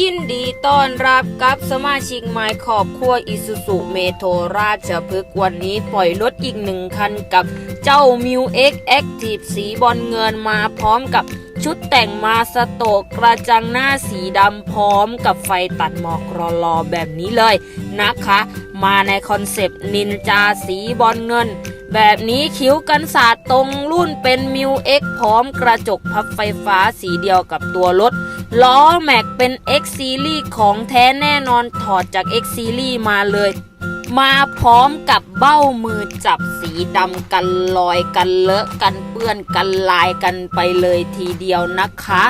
ยินดีต้อนรับกับสมาชิกใหม่ครอบครัวอิสุสุเมโทราชพฤกษ์วันนี้ปล่อยรถอีกหนึ่งคันกับเจ้ามิวเอ็กแอคทีฟสีบอลเงินมาพร้อมกับชุดแต่งมาสโตกกระจังหน้าสีดำพร้อมกับไฟตัดหมอกรอๆแบบนี้เลยนะคะ มาในคอนเซปต์นินจาสีบอลเงิน แบบนี้คิ้วกันศาสตร์ตรงรุ่นเป็นมิวเอ็กพร้อมกระจกพับไฟฟ้าสีเดียวกับตัวรถ ล้อแม็กเป็น X Series ของแท้แน่นอนถอดจาก X Series มาเลย มาพร้อมกับเบ้ามือจับสีดำกันลอยกันเลอะกันเปื้อนกันลายกันไปเลยทีเดียวนะคะ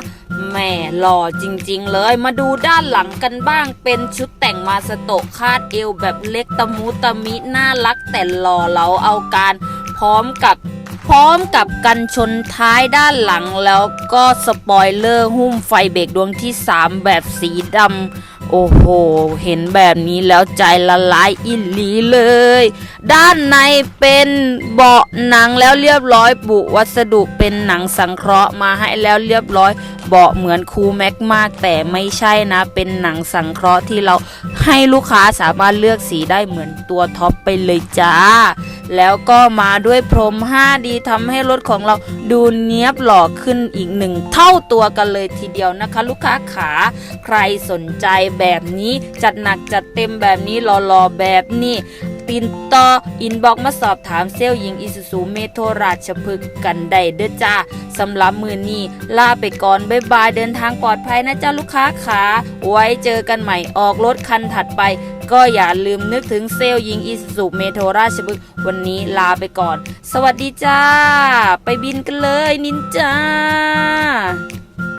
แม่หล่อจริงๆเลย มาดูด้านหลังกันบ้างเป็นชุดแต่งมาสโตกคาดเอวแบบเล็กตะมุตะมิน่ารักแต่หล่อเหลาเอาการ พร้อมกับ พร้อมกับกันชนท้ายด้านหลังแล้วก็สปอยเลอร์หุ้มไฟเบรกดวงที่ 3 แบบสีดำโอ้โห เห็นแบบนี้แล้วใจละลายอินหลีเลย ด้านในเป็นเบาะหนังแล้วเรียบร้อยบุวัสดุเป็นหนังสังเคราะห์มาให้แล้วเรียบร้อย เบาะเหมือนคูแม็กมาก แต่ไม่ใช่นะ เป็นหนังสังเคราะห์ที่เราให้ลูกค้าสามารถเลือกสีได้เหมือนตัวท็อปไปเลยจ้า แล้วก็มาด้วยพรม 5D ทำให้รถของเราดูเนี้ยบหล่อขึ้นอีกหนึ่งเท่าตัวกันเลยทีเดียวนะคะ ลูกค้าขา ใครสนใจแบบนี้จัดหนักจัดเต็มแบบนี้หล่อๆแบบนี้ ติดต่ออินบ็อกมาสอบถามเซลหญิงอิสุสุเมโทรราชพฤกษ์กันได้เด้อจ้าสำหรับมือนี้ลาไปก่อนบ๊ายบายเดินทางปลอดภัยนะจ้าลูกค้าขา ไว้เจอกันใหม่ออกรถคันถัดไป ก็อย่าลืมนึกถึงเซลล์หญิงอิสุสเมโทรราชพฤกษ์วันนี้ลาไปก่อน สวัสดีจ้า ไปบินกันเลยนินจา